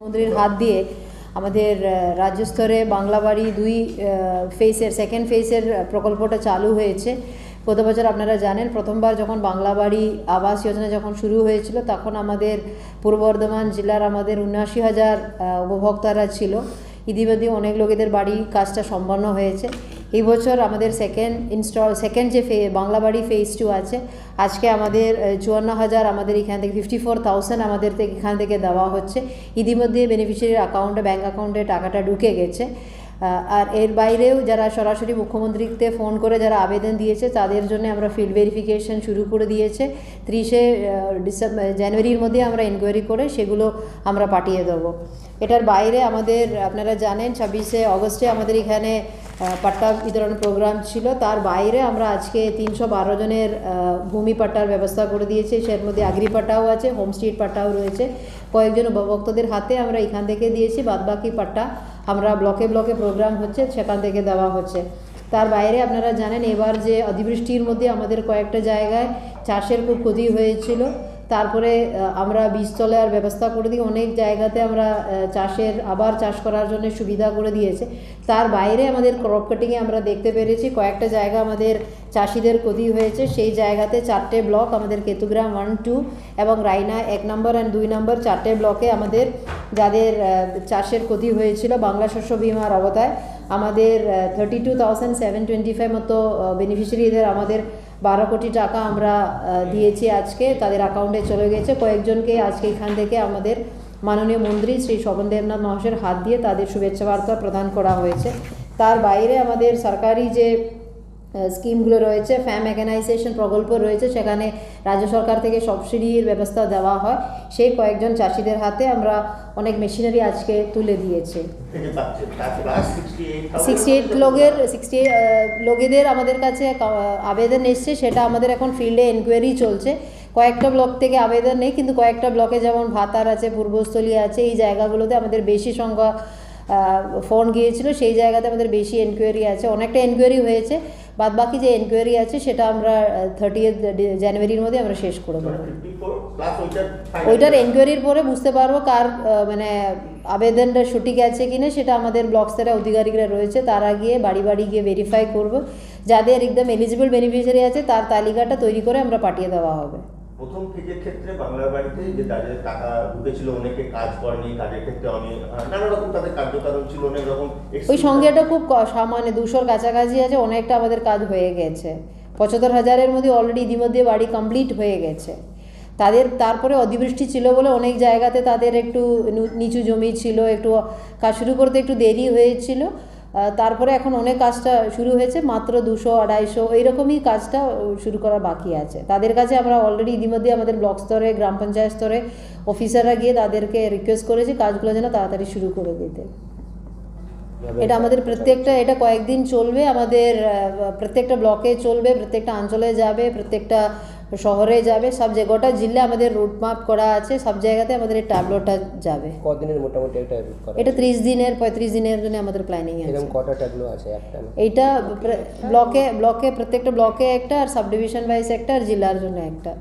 মুখ্যমন্ত্রীর হাত দিয়ে আমাদের রাজ্য স্তরে বাংলা বাড়ি দুই ফেসের সেকেন্ড ফেসের প্রকল্পটা চালু হয়েছে। গত বছর আপনারা জানেন, প্রথমবার যখন বাংলা বাড়ি আবাস যোজনা যখন শুরু হয়েছিল, তখন আমাদের পূর্ব বর্ধমান জেলার আমাদের উনআশি হাজার উপভোক্তারা ছিল। ইতিমধ্যে অনেক লোকেদের বাড়ি কাজটা সম্পন্ন হয়েছে। এই বছর আমাদের সেকেন্ড ইনস্টল সেকেন্ড যে ফে বাংলা বাড়ি ফেজ টু আছে, আজকে আমাদের চুয়ান্ন হাজার আমাদের এখান থেকে ফিফটি ফোর থাউজেন্ড আমাদের থেকে এখান থেকে দেওয়া হচ্ছে। ইতিমধ্যে বেনিফিশিয়ারির অ্যাকাউন্টে ব্যাঙ্ক অ্যাকাউন্টে টাকাটা ঢুকে গেছে। আর এর বাইরেও যারা সরাসরি মুখ্যমন্ত্রীকে ফোন করে যারা আবেদন দিয়েছে, তাদের জন্য আমরা ফিল্ড ভেরিফিকেশন শুরু করে দিয়েছে। ত্রিশে ডিসেম্বর জানুয়ারির মধ্যে আমরা ইনকোয়ারি করে সেগুলো আমরা পাঠিয়ে দেবো। এটার বাইরে আমাদের, আপনারা জানেন, ছাব্বিশে অগস্টে আমাদের এখানে পাট্টা বিতরণ প্রোগ্রাম ছিল। তার বাইরে আমরা আজকে তিনশো বারো জনের ভূমি পাট্টার ব্যবস্থা করে দিয়েছি। সের মধ্যে আগ্রি পাট্টাও আছে, হোম স্ট্রিট পাট্টাও রয়েছে। কয়েকজন উপভোক্তাদের হাতে আমরা এখান থেকে দিয়েছি। বাদবাকি পাট্টা আমরা ব্লকে ব্লকে প্রোগ্রাম হচ্ছে, সেখান থেকে দেওয়া হচ্ছে। তার বাইরে আপনারা জানেন, এবার যে অতিবৃষ্টির মধ্যে আমাদের কয়েকটা জায়গায় চাষের খুব ক্ষতি হয়েছিল। তারপরে আমরা বীজতলার ব্যবস্থা করে দিই অনেক জায়গাতে আমরা চাষের, আবার চাষ করার জন্য সুবিধা করে দিয়েছে। তার বাইরে আমাদের ক্রপ কাটিংয়ে আমরা দেখতে পেরেছি, কয়েকটা জায়গা আমাদের চাষিদের ক্ষতি হয়েছে। সেই জায়গাতে চারটে ব্লক আমাদের কেতুগ্রাম ওয়ান টু এবং রাইনা এক নম্বর অ্যান্ড দুই নম্বর চারটে ব্লকে আমাদের যাদের চাষের ক্ষতি হয়েছিল বাংলা শস্য বিমার আওতায়, আমাদের thirty two thousand seven twenty five মতো বেনিফিশিয়ারিদের আমাদের বারো কোটি টাকা আমরা দিয়েছি আজকে, তাদের অ্যাকাউন্টে চলে গেছে। কয়েকজনকে আজকে এখান থেকে আমাদের মাননীয় মন্ত্রী শ্রী স্বপন দেবনাথ মহাশয়ের হাত দিয়ে তাদের শুভেচ্ছা বার্তা প্রদান করা হয়েছে। তার বাইরে আমাদের সরকারি যে স্কিমগুলো রয়েছে ফ্যাম মেকানাইজেশন প্রকল্প রয়েছে, সেখানে রাজ্য সরকার থেকে সবসিডির ব্যবস্থা দেওয়া হয়। সেই কয়েকজন চাষিদের হাতে আমরা অনেক মেশিনারি আজকে তুলে দিয়েছি। সিক্সটি এইট লোকের সিক্সটি লোকেদের আমাদের কাছে আবেদন এসছে, সেটা আমাদের এখন ফিল্ডে এনকোয়ারি চলছে। কয়েকটা ব্লক থেকে আবেদন নেই, কিন্তু কয়েকটা ব্লকে যেমন ভাতার আছে, পূর্বস্থলী আছে, এই জায়গাগুলোতে আমাদের বেশি সংখ্যা ফোন গিয়েছিল, সেই জায়গাতে আমাদের বেশি এনকোয়ারি আছে। অনেকটা এনকোয়ারি হয়েছে। বাদ বাকি যে এনকোয়ারি আছে, সেটা আমরা থার্টি জানুয়ারির মধ্যে আমরা শেষ করে দেবো। ওইটার এনকোয়ারির পরে বুঝতে পারব কার মানে আবেদনটা সঠিক আছে কিনা, সেটা আমাদের ব্লক স্তরে অধিকারিকরা রয়েছে, তারা গিয়ে বাড়ি বাড়ি গিয়ে ভেরিফাই করব। যাদের একদম এলিজিবল বেনিফিশিয়ারি আছে, তার তালিকাটা তৈরি করে আমরা পাঠিয়ে দেওয়া হবে। প্রথম ফেজের ক্ষেত্রে বাংলা বাড়িতে যে তাদের টাকা ঢুকেছিল অনেকে কাজ করেনি কাজের ক্ষেত্রে অনেক নানা রকম তাদের কার্যকারণ ছিল অনেক রকম ওই সংখ্যাটা খুব সামান্য দুশোর কাছাকাছি আছে অনেকটা আমাদের কাজ হয়ে গেছে। পঁচাত্তর হাজারের মধ্যে অলরেডি ইতিমধ্যে বাড়ি কমপ্লিট হয়ে গেছে। তাদের তারপরে অতিবৃষ্টি ছিল বলে অনেক জায়গাতে তাদের একটু নিচু জমি ছিল একটু কাজ শুরু করতে একটু দেরি হয়েছিল। তারপরে এখন অনেক কাজটা শুরু হয়েছে, মাত্র দুশো, আড়াইশো, এইরকমই কাজটা শুরু করা বাকি আছে। তাদের কাছে আমরা অলরেডি ইতিমধ্যে আমাদের ব্লক স্তরে, গ্রাম পঞ্চায়েত স্তরে অফিসাররা গিয়ে তাদেরকে রিকোয়েস্ট করেছি কাজগুলো যেন তাড়াতাড়ি শুরু করে দিতে। এটা আমাদের প্রত্যেকটা, এটা কয়েকদিন চলবে, আমাদের প্রত্যেকটা ব্লকে চলবে, প্রত্যেকটা অঞ্চলে যাবে, প্রত্যেকটা শহরে যাবে সব যে গোটা জিল্লা আমাদের রুট মাপ করা আছে সব জায়গাতে আমাদের এই ট্যাবলোটা যাবে। কদিনের মোটামুটি একটা এটা ত্রিশ দিনের পঁয়ত্রিশ দিনের জন্য আমাদের প্ল্যানিং আছে। এরকম কটা ট্যাবলো আছে একটা? এটা এইটা ব্লকে ব্লকে প্রত্যেকটা ব্লকে একটা আর সাব ডিভিশন ওয়াইজ একটা আর জেলার জন্য একটা।